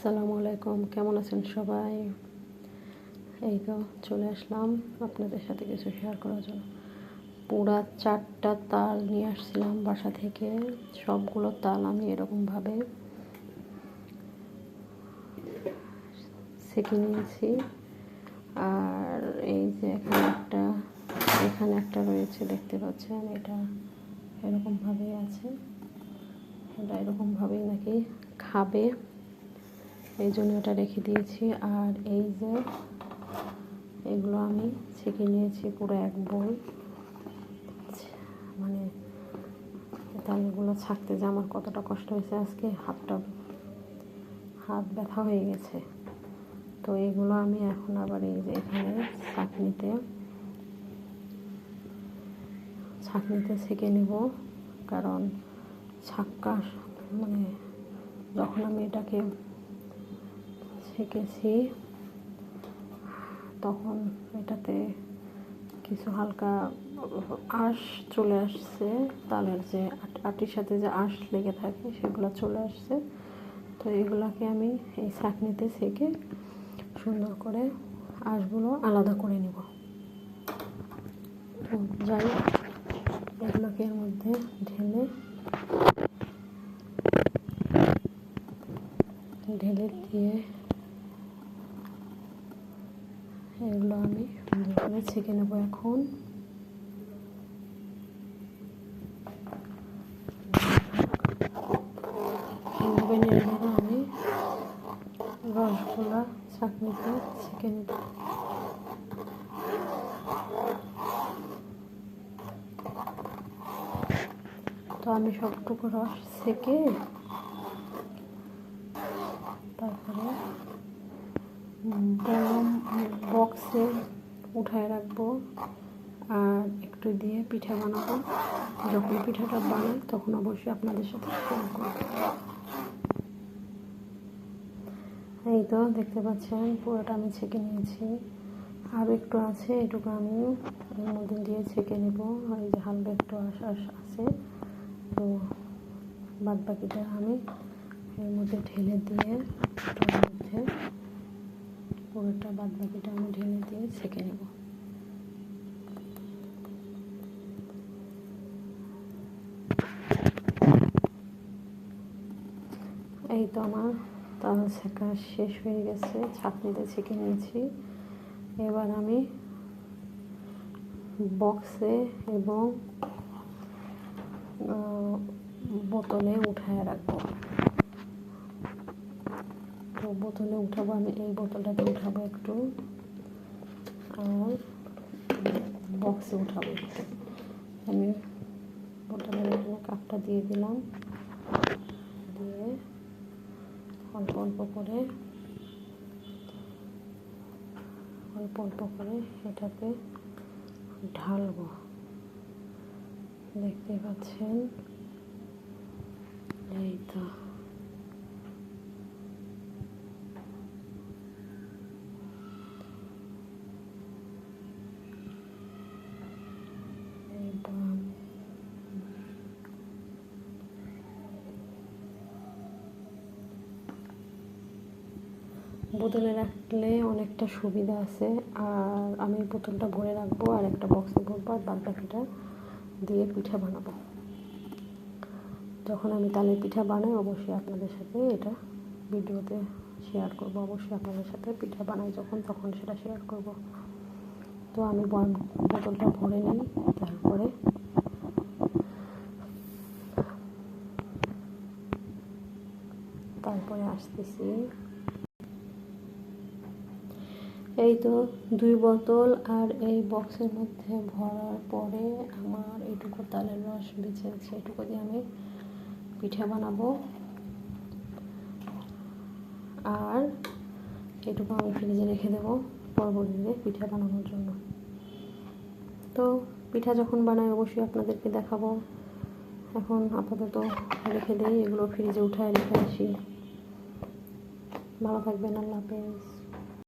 আসসালামু আলাইকুম, কেমন আছেন সবাই? এই তো চলে আসলাম আপনাদের সাথে কিছু শেয়ার করার জন্য। পুরা চারটা তাল নিয়ে আসছিলাম বাসা থেকে, সবগুলো তাল আমি এরকমভাবে সেঁকে নিয়েছি। আর এই যে এখানে একটা এখানে একটা রয়েছে, দেখতে পাচ্ছেন, এটা এরকমভাবেই আছে। এটা এরকমভাবেই নাকি খাবে। এই জন্য এটা রেখে দিয়েছি। আর এই যে এগুলো আমি ছেঁকে নিয়েছি পুরো এক বই। মানে তালগুলো ছাকতে যে আমার কতটা কষ্ট হয়েছে আজকে, হাতটা, হাত ব্যথা হয়ে গেছে। তো এগুলো আমি এখন আবার এই যে এখানে ছাঁকনিতে ছাঁকনিতে ছেঁকে নেব। কারণ ছাক্কা মানে যখন আমি এটাকে ছেঁকেছি তখন এটাতে কিছু হালকা আঁশ চলে আসছে, তালের যে আটির সাথে যে আঁশ লেগে থাকে সেগুলো চলে আসছে। তো এগুলাকে আমি এই ছাঁকনিতে ছেঁকে সুন্দর করে আঁশগুলো আলাদা করে নিব। যাই এগুলোকে এর মধ্যে ঢেলে ঢেলে দিয়ে এগুলো আমি সুন্দর করে ছেঁকে নেব এখন। আমি রসগোল্লা চাটনিতে ছেঁকে নেব। তো আমি সবটুকু রস ছেঁকে তারপরে গরম বক্সে উঠায় রাখব আর একটু দিয়ে পিঠা বানাবো। যখন পিঠাটা বানাই তখন অবশ্যই আপনাদের সাথে শেয়ার করব। এই তো দেখতে পাচ্ছেন, পুরোটা আমি ছেঁকে নিয়েছি। আরও একটু আছে, এটুকু আমি এর মধ্যে দিয়ে ছেঁকে নেব। এই যে হালকা একটু আশ আশ, আছে। তো বাদ বাকিটা আমি এর মধ্যে ঢেলে দিয়ে মধ্যে পুরোটা বাদ বাকিটা আমি ঢেলে দিয়ে ছেঁকে নেব। এই তো আমার তাল ছেঁকা শেষ হয়ে গেছে, ছাঁকনিতে ছেঁকে নিয়েছি। এবার আমি বক্সে এবং বোতলে উঠায় রাখব। বোতলে উঠাবো, আমি এই বোতলটাতে উঠাবো একটু। আর বক্সে উঠাবো আমি বোতলের এখানে কাপটা দিয়ে দিলাম। দিয়ে অল্প অল্প করে, অল্প অল্প করে এটাতে ঢালবো। দেখতে পাচ্ছেন? এই তো। বোতলে রাখলে অনেকটা সুবিধা আছে। আর আমি বোতলটা ভরে রাখব আর একটা বক্সে ভরবো আর বাদ বাকিটা দিয়ে পিঠা বানাবো। যখন আমি তালের পিঠা বানাই, অবশ্যই আপনাদের সাথে এটা ভিডিওতে শেয়ার করব। অবশ্যই আপনাদের সাথে পিঠা বানাই যখন তখন সেটা শেয়ার করব। তো আমি বোতলটা ভরে নিই, তারপরে তারপরে আসতেছি। এই তো দুই বোতল আর এই বক্সের মধ্যে ভরার পরে আমার এইটুকু তালের রস বেঁচে আছে, এটুকু দিয়ে আমি পিঠা বানাবো। আর এটুকু আমি ফ্রিজে রেখে দেবো পরবর্তীতে পিঠা বানানোর জন্য। তো পিঠা যখন বানাই অবশ্যই আপনাদেরকে দেখাবো। এখন আপাতত রেখে দিই, এগুলো ফ্রিজে উঠায় রেখে আসি। ভালো থাকবেন, আল্লাহ হাফেজ।